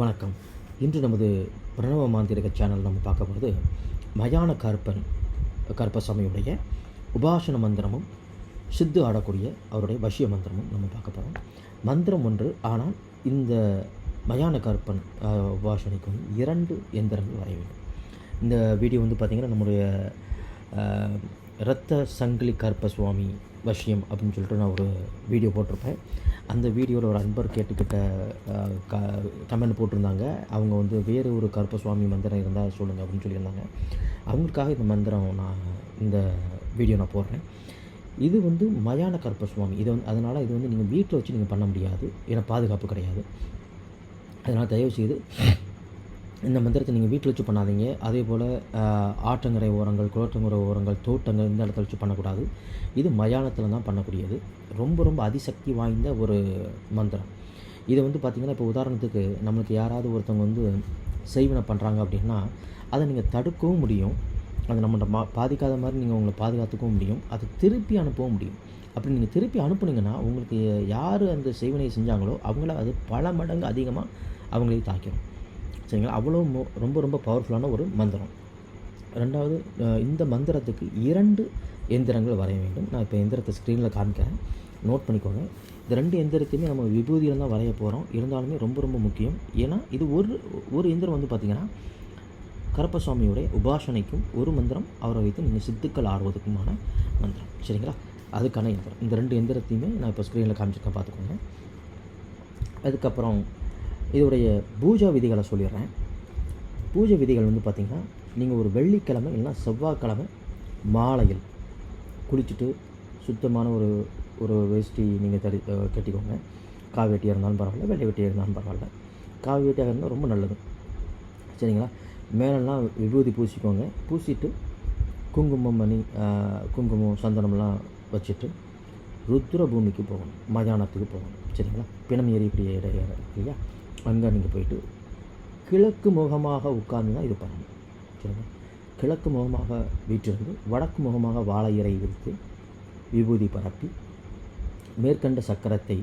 வணக்கம். இன்று நமது பிரணவ மாந்திரிக சேனல் நம்ம பார்க்க போகிறது மயான கருப்பன் கருப்பசாமியுடைய உபாசன மந்திரமும் சித்து ஆடக்கூடிய அவருடைய வசிய மந்திரமும் நம்ம பார்க்க போகிறோம் மந்திரம் ஒன்று ஆனால் இந்த மயான கருப்பன் உபாசனைக்கு வந்து இரண்டு எந்திரங்கள் வரைய வேண்டும். இந்த வீடியோ வந்து பார்த்திங்கன்னா நம்முடைய ரத்த சங்கிலி கருப்ப சுவாமி வஷியம் அப்படின்னு சொல்லிட்டு நான் ஒரு வீடியோ போட்டிருப்பேன். அந்த வீடியோவில் ஒரு அன்பர் கேட்டுக்கிட்ட க கமெண்ட் போட்டிருந்தாங்க. அவங்க வந்து வேறு ஒரு கருப்ப சுவாமி மந்திரம் இருந்தால் சொல்லுங்கள் அப்படின்னு சொல்லியிருந்தாங்க. அவங்களுக்காக இந்த மந்திரம் நான் இந்த வீடியோ நான் போடுறேன். இது வந்து மயான கருப்ப சுவாமி. இது வந்து அதனால் இது வந்து நீங்கள் வீட்டில் வச்சு நீங்கள் பண்ண முடியாது. ஏன்னா பாதுகாப்பு கிடையாது. அதனால் தயவுசெய்து இந்த மந்திரத்தை நீங்கள் வீட்டில் வச்சு பண்ணாதீங்க. அதே போல் ஆற்றங்கரை ஓரங்கள் குளத்தங்கரை ஓரங்கள் தோட்டங்கள் இந்த இடத்துல வச்சு பண்ணக்கூடாது. இது மயானத்தில் தான் பண்ணக்கூடியது. ரொம்ப ரொம்ப அதிசக்தி வாய்ந்த ஒரு மந்திரம். இதை வந்து பார்த்திங்கன்னா இப்போ உதாரணத்துக்கு நம்மளுக்கு யாராவது ஒருத்தவங்க வந்து செய்வனை பண்ணுறாங்க அப்படின்னா அதை நீங்கள் தடுக்கவும் முடியும். அது நம்மளை மா பாதிக்காத மாதிரி நீங்கள் உங்களை பாதுகாத்துக்கவும் முடியும். அதை திருப்பி அனுப்பவும் முடியும். அப்படி நீங்கள் திருப்பி அனுப்புனீங்கன்னா உங்களுக்கு யார் அந்த செய்வனையை செஞ்சாங்களோ அவங்கள அது பல மடங்கு அதிகமாக அவங்களே தாக்கிடும் சரிங்களா அவ்வளோ ரொம்ப ரொம்ப பவர்ஃபுல்லான ஒரு மந்திரம். ரெண்டாவது இந்த மந்திரத்துக்கு இரண்டு எந்திரங்கள் வரைய வேண்டும். நான் இப்போ எந்திரத்தை ஸ்க்ரீனில் காமிக்கிறேன். நோட் பண்ணிக்கோங்க. இந்த ரெண்டு எந்திரத்தையுமே நம்ம விபூதியில் தான் வரைய போகிறோம் இருந்தாலுமே ரொம்ப ரொம்ப முக்கியம். ஏன்னா இது ஒரு ஒரு எந்திரம் வந்து பார்த்திங்கன்னா கருப்பசுவாமியுடைய உபாசனைக்கும் ஒரு மந்திரம் அவரை வைத்து நீங்கள் சித்துக்கள் ஆடுவதற்குமான மந்திரம். சரிங்களா? அதுக்கான எந்திரம். இந்த ரெண்டு எந்திரத்தையுமே நான் இப்போ ஸ்க்ரீனில் காமிச்சிருக்கேன். பார்த்துக்கோங்க அதுக்கப்புறம் இதோடைய பூஜா விதிகளை சொல்லிடுறேன். பூஜை விதிகள் வந்து பார்த்திங்கன்னா நீங்கள் ஒரு வெள்ளிக்கிழமை இல்லைன்னா செவ்வாய்க்கிழமை மாலையில் குளிச்சுட்டு சுத்தமான ஒரு ஒரு வேஷ்டி நீங்கள் தடி கட்டிக்கோங்க. காவி வெட்டியாக இருந்தாலும் பரவாயில்ல வெள்ளை வெட்டியாக இருந்தாலும் பரவாயில்ல. காவி வெட்டியாக இருந்தால் ரொம்ப நல்லது. சரிங்களா? மேலெல்லாம் விபூதி பூசிக்கோங்க. பூசிட்டு குங்குமம் மணி குங்குமம் சந்தனம்லாம் வச்சுட்டு ருத்ர பூமிக்கு போகணும். மயானத்துக்கு போகணும். சரிங்களா? பிணம் எரியக்கூடிய இடம் இருக்கு இல்லையா? அங்கே நீங்கள் போயிட்டு கிழக்கு முகமாக உட்கார்ந்து தான் இது பண்ணணும் சரிங்களா? கிழக்கு முகமாக வீற்றிருந்து வடக்கு முகமாக வாழை இறை விரித்து விபூதி பரப்பி மேற்கண்ட சக்கரத்தை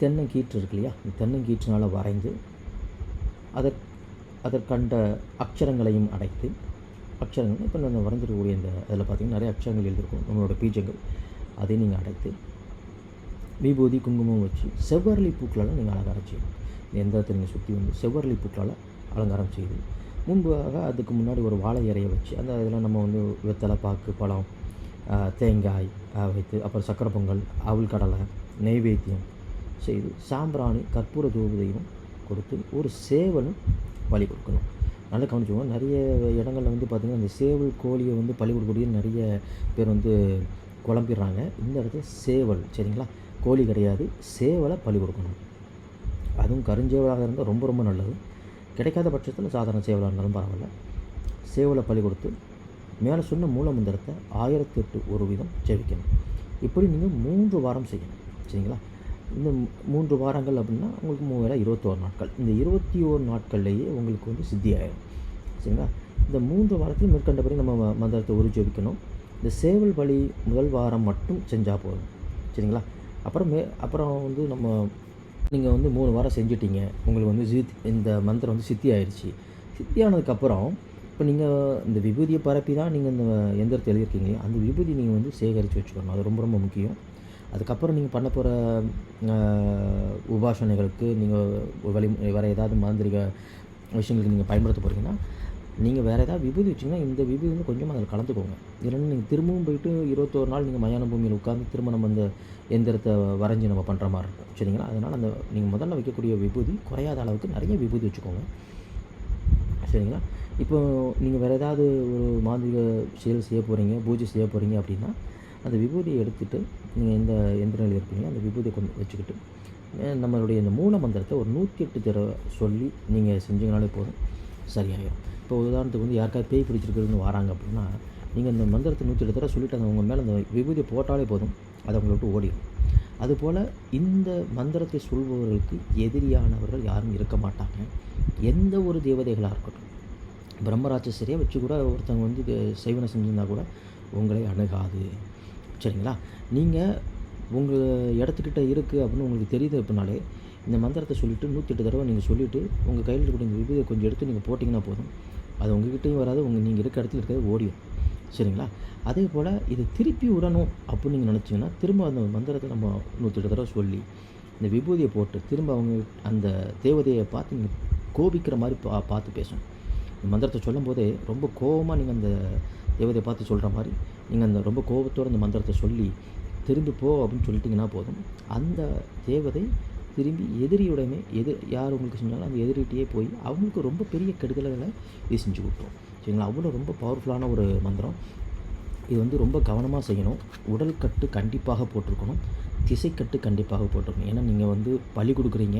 தென்னங்கீற்று இருக்கு இல்லையா? தென்னங்கீற்றினால் வரைந்து அதற் அதற்கண்ட அக்ஷரங்களையும் அடைத்து அக்ஷரங்கள் இப்போ நம்ம வரைஞ்சிருக்கக்கூடிய இந்த அதில் பார்த்தீங்கன்னா நிறைய அக்ஷரங்கள் எழுதியிருக்கும். நம்மளோட பீஜங்கள். அதை நீங்கள் அடைத்து விபூதி குங்குமம் வச்சு செவ்வரளி பூக்களெல்லாம் நீங்கள் அலங்காரம் செய்யணும் எந்த திரும்பி நீங்கள் சுற்றி வந்து செவ்வரளி புற்றால் அலங்காரம் செய்து. முன்பாக அதுக்கு முன்னாடி ஒரு வாழை இலையை வச்சு அந்த இதில் நம்ம வந்து வெத்தலை பாக்கு பழம் தேங்காய் வைத்து அப்புறம் சக்கரை பொங்கல் அவல் கடலை நெய்வேத்தியம் செய்து சாம்பிராணி கற்பூர தூபதையும் கொடுத்து ஒரு சேவலும் பலி கொடுக்கணும். நல்லா கவனிச்சுக்கோங்க நிறைய இடங்களில் வந்து பார்த்திங்கன்னா அந்த சேவல் கோழியை வந்து பலி கொடுக்கக்கூடிய நிறைய பேர் வந்து குழம்பிடுறாங்க. இந்த இடத்துல சேவல் சரிங்களா? கோழி கிடையாது சேவலை பலி கொடுக்கணும். அதுவும் கருஞ்சேவலாக இருந்தால் ரொம்ப ரொம்ப நல்லது. கிடைக்காத பட்சத்தில் சாதாரண சேவலாக இருந்தாலும் பரவாயில்ல. சேவலை பலி கொடுத்து மேலே சொன்ன மூல மந்திரத்தை ஆயிரத்தி எட்டு ஒரு வீதம் ஜெபிக்கணும். இப்படி நீங்கள் மூன்று வாரம் செய்யணும். சரிங்களா? இந்த மூன்று வாரங்கள் அப்படின்னா உங்களுக்கு மூவேல இருபத்தோரு நாட்கள். இந்த இருபத்தி ஓரு நாட்கள்லேயே உங்களுக்கு வந்து சித்தி ஆயிடும் சரிங்களா? இந்த மூன்று வாரத்தில் மேற்கண்டபடி நம்ம மந்திரத்தை ஒரு ஜெபிக்கணும். இந்த சேவல் பலி முதல் வாரம் மட்டும் செஞ்சால் போதும். சரிங்களா? அப்புறம் மே அப்புறம் வந்து நம்ம நீங்கள் வந்து மூணு வாரம் செஞ்சிட்டீங்க. உங்களுக்கு வந்து சித் இந்த மந்திரம் வந்து சித்தி ஆயிடுச்சு. சித்தி ஆனதுக்கப்புறம் இப்போ நீங்கள் இந்த விபூதியை பரப்பி தான் நீங்கள் இந்த எந்திரத்தை எழுதியிருக்கீங்க அந்த விபூதி நீங்கள் வந்து சேகரித்து வச்சுக்கணும். அது ரொம்ப ரொம்ப முக்கியம். அதுக்கப்புறம் நீங்கள் பண்ண போகிற உபாசனைகளுக்கு நீங்கள் வழி வேறு ஏதாவது மாந்திரிக விஷயங்களுக்கு நீங்கள் பயன்படுத்த போகிறீங்கன்னா நீங்கள் வேறு ஏதாவது விபூதி வச்சிங்கன்னா இந்த விபூதி வந்து கொஞ்சமாக அதில் கலந்துக்கோங்க. இல்லைன்னா நீங்கள் திரும்பவும் போயிட்டு இருபத்தோரு நாள் நீங்கள் மயான பூமியில் உட்காந்து திரும்ப நம்ம அந்த எந்திரத்தை வரைஞ்சி நம்ம பண்ணுற மாதிரி இருக்கும். சரிங்களா? அதனால் அந்த நீங்கள் முதல்ல வைக்கக்கூடிய விபூதி குறையாத அளவுக்கு நிறைய விபூதி வச்சுக்கோங்க. சரிங்களா? இப்போ நீங்கள் வேறு ஏதாவது ஒரு மாந்திரிக செயல் செய்ய போகிறீங்க பூஜை செய்ய போகிறீங்க அப்படின்னா அந்த விபூதியை எடுத்துகிட்டு நீங்கள் எந்த எந்த நிலையில் அந்த விபூதியை கொண்டு வச்சுக்கிட்டு நம்மளுடைய இந்த மூல மந்திரத்தை ஒரு நூற்றி எட்டு தடவை சொல்லி நீங்கள் செஞ்சீங்கனாலே போதும். சரியாயிடும் இப்போ உதாரணத்துக்கு வந்து யாருக்காவது பேய் பிடிச்சிருக்குதுன்னு வராங்க அப்படின்னா நீங்கள் இந்த மந்திரத்தை நூற்றி எட்டு தடவை சொல்லிட்டு அந்த உங்கள் மேலே அந்த விபூதியை போட்டாலே போதும். அதை உங்களை விட்டு ஓடிடும் அதுபோல் இந்த மந்திரத்தை சொல்பவர்களுக்கு எதிரியானவர்கள் யாரும் இருக்க மாட்டாங்க. எந்த ஒரு தேவதைகளாக இருக்கட்டும். பிரம்மராட்சசரியாக வச்சு கூட ஒருத்தவங்க வந்து இது செய்வனை செஞ்சிருந்தா கூட உங்களை அணுகாது. சரிங்களா? நீங்கள் உங்கள் இடத்துக்கிட்ட இருக்குது அப்படின்னு உங்களுக்கு தெரியுது அப்படின்னாலே இந்த மந்திரத்தை சொல்லிவிட்டு நூற்றெட்டு தடவை நீங்கள் சொல்லிவிட்டு உங்கள் கையில் இருக்கிற இந்த விபூதியை கொஞ்சம் எடுத்து நீங்கள் போட்டிங்கன்னா போதும். அது உங்ககிட்டயும் வராது உங்கள் நீங்கள் இருக்க இடத்துல இருக்கிறது ஓடியும் சரிங்களா? அதே போல் இதை திருப்பி விடணும் அப்படின்னு நீங்கள் நினச்சிங்கன்னா திரும்ப அந்த மந்திரத்தை நம்ம நூற்றெட்டு தடவை சொல்லி இந்த விபூதியை போட்டு திரும்ப அவங்க அந்த தேவதையை பார்த்து நீங்கள் கோபிக்கிற மாதிரி பா பார்த்து பேசணும். இந்த மந்திரத்தை சொல்லும் போதே ரொம்ப கோபமாக நீங்கள் அந்த தேவதையை பார்த்து சொல்கிற மாதிரி நீங்கள் அந்த ரொம்ப கோபத்தோடு அந்த மந்திரத்தை சொல்லி திரும்பி போ அப்படின்னு சொல்லிட்டிங்கன்னா போதும். அந்த தேவதை திரும்பி எதிரியுடையமே எது யார் உங்களுக்கு செஞ்சாலும் அந்த எதிரிகிட்டே போய் அவங்களுக்கு ரொம்ப பெரிய கெடுதல்களை இது செஞ்சு கொடுப்போம் சரிங்களா? அவ்வளோ ரொம்ப பவர்ஃபுல்லான ஒரு மந்திரம். இது வந்து ரொம்ப கவனமாக செய்யணும். உடல் கட்டு கண்டிப்பாக போட்டிருக்கணும். திசைக்கட்டு கண்டிப்பாக போட்டிருக்கணும். ஏன்னா நீங்கள் வந்து பலி கொடுக்குறீங்க.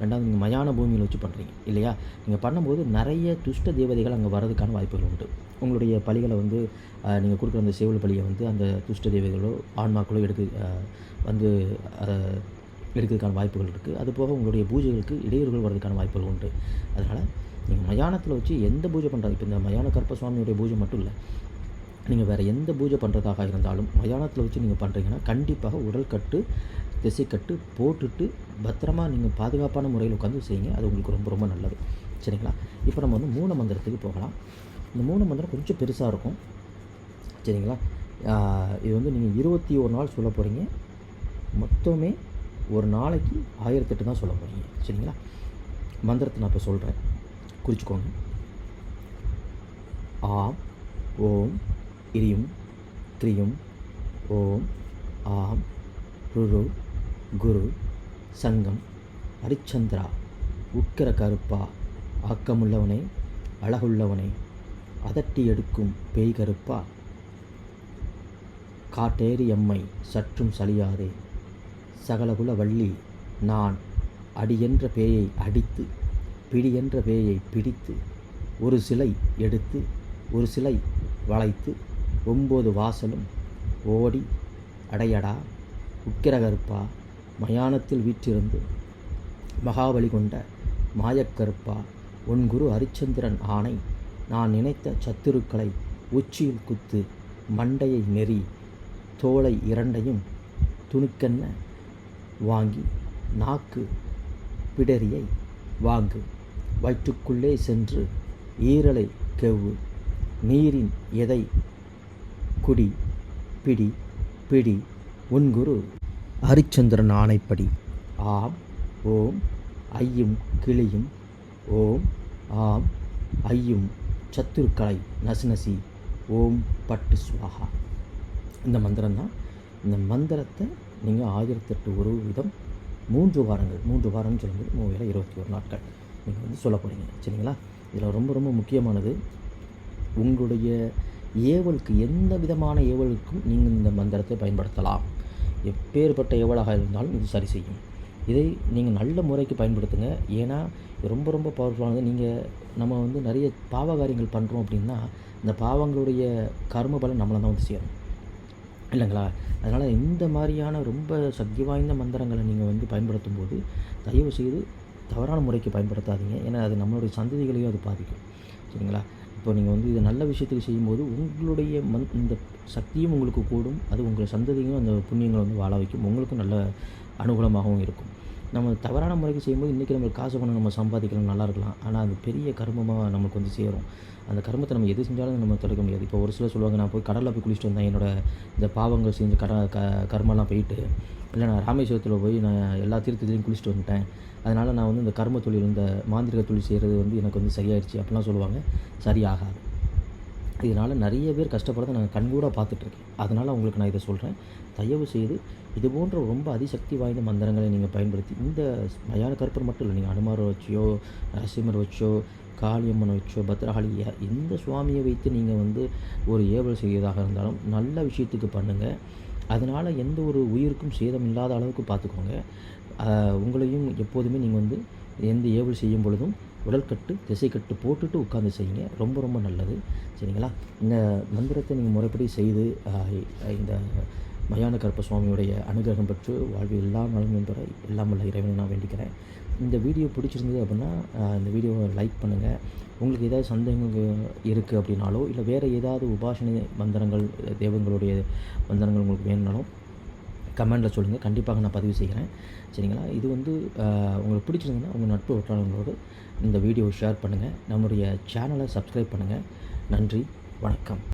ரெண்டாவது நீங்கள் மயான பூமியில் வச்சு பண்ணுறீங்க இல்லையா? நீங்கள் பண்ணும்போது நிறைய துஷ்ட தேவதைகள் அங்கே வரதுக்கான வாய்ப்புகள் உண்டு. உங்களுடைய பலிகளை வந்து நீங்கள் கொடுக்குற அந்த சேவல் பலியை வந்து அந்த துஷ்ட தேவதைகளோ ஆன்மாக்களோ எடுத்து வந்து எடுக்கிறதுக்கான வாய்ப்புகள் இருக்குது அது போக உங்களுடைய பூஜைகளுக்கு இடையூறுகள் வர்றதுக்கான வாய்ப்புகள் உண்டு. அதனால் நீங்கள் மயானத்தில் வச்சு எந்த பூஜை பண்ணுறது இப்போ இந்த மயான கற்ப சுவாமியுடைய பூஜை மட்டும் இல்லை நீங்கள் வேறு எந்த பூஜை பண்ணுறதாக இருந்தாலும் மயானத்தில் வச்சு நீங்கள் பண்ணுறீங்கன்னா கண்டிப்பாக உடல் கட்டு திசைக்கட்டு போட்டுட்டு பத்திரமா நீங்கள் பாதுகாப்பான முறையில் உட்காந்து செய்யுங்க. அது உங்களுக்கு ரொம்ப ரொம்ப நல்லது. சரிங்களா? இப்போ நம்ம வந்து மூணு மந்திரத்துக்கு போகலாம். இந்த மூணு மந்திரம் கொஞ்சம் பெருசாக இருக்கும். சரிங்களா? இது வந்து நீங்கள் இருபத்தி ஒரு நாள் சொல்ல போகிறீங்க மொத்தமே ஒரு நாளைக்கு ஆயிரத்தெட்டு தான் சொல்ல போகிறீங்க சரிங்களா? மந்திரத்தை நான் இப்போ சொல்கிறேன் குறிச்சிக்கோங்க. ஆம் ஓம் இரியும் க்ரியும் ஓம் ஆம் ருரு குரு சங்கம் ஹரிச்சந்திரா உக்கிர கருப்பா ஆக்கமுள்ளவனே அழகுள்ளவனே அதட்டி எடுக்கும் பேய் கருப்பா காட்டேரி எம்மை சற்றும் சலியாதே சகலகுல வள்ளி நான் அடியென்ற பேயை அடித்து பிடியென்ற பேயை பிடித்து ஒரு சிலை எடுத்து ஒரு சிலை வளைத்து ஒம்பது வாசலும் ஓடி அடையடா உக்கிரகருப்பா மயானத்தில் வீற்றிருந்து மகாபலி கொண்ட மாயக்கருப்பா உன் குரு ஹரிச்சந்திரன் ஆணை நான் நினைத்த சத்துருக்களை உச்சியில் குத்து மண்டையை நெறி தோளை இரண்டையும் துணுக்கென்ன வாங்கி நாக்கு பிடரியை வாங்கு. வயிற்றுக்குள்ளே சென்று ஈரலை கெவ்வு. நீரின் எதை குடி பிடி பிடி உன்குரு. ஹரிச்சந்திரன் ஆணைப்படி ஆம் ஓம் ஐயும் கிளியும் ஓம் ஆம் ஐயும் சத்துருக்களை நசுநசி ஓம் பட்டு சுவாகா. இந்த மந்திரம்தான் இந்த மந்திரத்தை நீங்கள் ஆயிரத்தெட்டு ஒரு விதம் மூன்று வாரங்கள் மூன்று வாரம்னு சொல்லும்போது மூவையில் இருபத்தி ஒரு நாட்கள் நீங்கள் வந்து சொல்ல போகிறீங்க சரிங்களா? இதில் ரொம்ப ரொம்ப முக்கியமானது உங்களுடைய ஏவலுக்கு எந்த விதமான ஏவலுக்கும் நீங்கள் இந்த மந்திரத்தை பயன்படுத்தலாம். எப்பேற்பட்ட ஏவலாக இருந்தாலும் இது சரி செய்யும். இதை நீங்கள் நல்ல முறைக்கு பயன்படுத்துங்க. ஏன்னா இது ரொம்ப ரொம்ப பவர்ஃபுல்லானது நீங்கள் நம்ம வந்து நிறைய பாவ காரியங்கள் பண்ணுறோம் அப்படின்னா இந்த பாவங்களுடைய கர்ம பலன் நம்மளை தான் வந்து சேரும். இல்லைங்களா? அதனால் இந்த மாதிரியான ரொம்ப சக்தி வாய்ந்த மந்திரங்களை நீங்கள் வந்து பயன்படுத்தும் போது தயவு செய்து தவறான முறைக்கு பயன்படுத்தாதீங்க. ஏன்னா அது நம்மளுடைய சந்ததிகளையும் அது பாதிக்கும். சரிங்களா? இப்போ நீங்கள் வந்து இதை நல்ல விஷயத்துக்கு செய்யும்போது உங்களுடைய மந் இந்த சக்தியும் உங்களுக்கு கூடும். அது உங்கள் சந்ததியும் அந்த புண்ணியங்களை வந்து வாழ வைக்கும். உங்களுக்கும் நல்ல அனுகூலமாகவும் இருக்கும். நம்ம தவறான முறைக்கு செய்யும்போது இன்றைக்கி நம்மளுக்கு காசு பணம் நம்ம சம்பாதிக்கலாம் நல்லா இருக்கலாம். ஆனால் அது பெரிய கர்மமாக நமக்கு வந்து சேரும். அந்த கர்மத்தை நம்ம எது செஞ்சாலும் நம்ம தொடக்க முடியாது. இப்போ ஒரு சிலர் சொல்லுவாங்க நான் போய் கடலில் போய் குளிச்சுட்டு வந்தேன். என்னோட இந்த பாவங்கள் செஞ்சு கட க கர்மெல்லாம் போயிட்டு இல்லை நான் ராமேஸ்வரத்தில் போய் நான் எல்லா தீர்த்தத்துலையும் குளிச்சுட்டு வந்துட்டேன். அதனால் நான் வந்து இந்த கர்ம தொழில் இந்த மாந்திரிக தொழில் செய்கிறது வந்து எனக்கு வந்து சரியாயிடுச்சு. அப்படிலாம் சொல்லுவாங்க. சரியாகாது இதனால் நிறைய பேர் கஷ்டப்படுறத நான் கண்கூட பார்த்துட்ருக்கேன். அதனால் உங்களுக்கு நான் இதை சொல்கிறேன் தயவு செய்து இது போன்ற ரொம்ப அதிசக்தி வாய்ந்த மந்திரங்களை நீங்கள் பயன்படுத்தி இந்த மயான கற்பர் மட்டும் இல்லை நீங்கள் அனுமாரை வச்சியோ நரசிம்மர் வச்சோ காளியம்மனை வச்சோ பத்ரகாளி எந்த சுவாமியை வைத்து நீங்கள் வந்து ஒரு ஏவல் செய்வதாக இருந்தாலும் நல்ல விஷயத்துக்கு பண்ணுங்கள் அதனால் எந்த ஒரு உயிருக்கும் சேதம் இல்லாத அளவுக்கு பார்த்துக்கோங்க. உங்களையும் எப்போதுமே நீங்கள் வந்து எந்த ஏவல் செய்யும் பொழுதும் உடல்கட்டு திசைக்கட்டு போட்டுட்டு உட்காந்து செய்யுங்க. ரொம்ப ரொம்ப நல்லது. சரிங்களா? இந்த மந்திரத்தை நீங்கள் முறைப்படி செய்து இந்த மயான கற்ப சுவாமியுடைய அனுகிரகம் பெற்று வாழ்வில் எல்லா நலமும் பெற எல்லாம் உள்ள இறைவனை நான் வேண்டிக்கிறேன். இந்த வீடியோ பிடிச்சிருந்தது அப்படின்னா இந்த வீடியோவை லைக் பண்ணுங்கள் உங்களுக்கு ஏதாவது சந்தேகங்கள் இருக்குது அப்படின்னாலோ இல்லை வேறு ஏதாவது உபாசனை மந்திரங்கள் தெய்வங்களுடைய மந்திரங்கள் உங்களுக்கு வேணுனாலும் கமெண்டில் சொல்லுங்கள் கண்டிப்பாக நான் பதிவு செய்கிறேன். சரிங்களா? இது வந்து உங்களுக்கு பிடிச்சிருந்ததுன்னா உங்கள் நட்பு வட்டாரங்களோடு இந்த வீடியோவை ஷேர் பண்ணுங்கள் நம்முடைய சேனலை சப்ஸ்கிரைப் பண்ணுங்கள் நன்றி. வணக்கம்.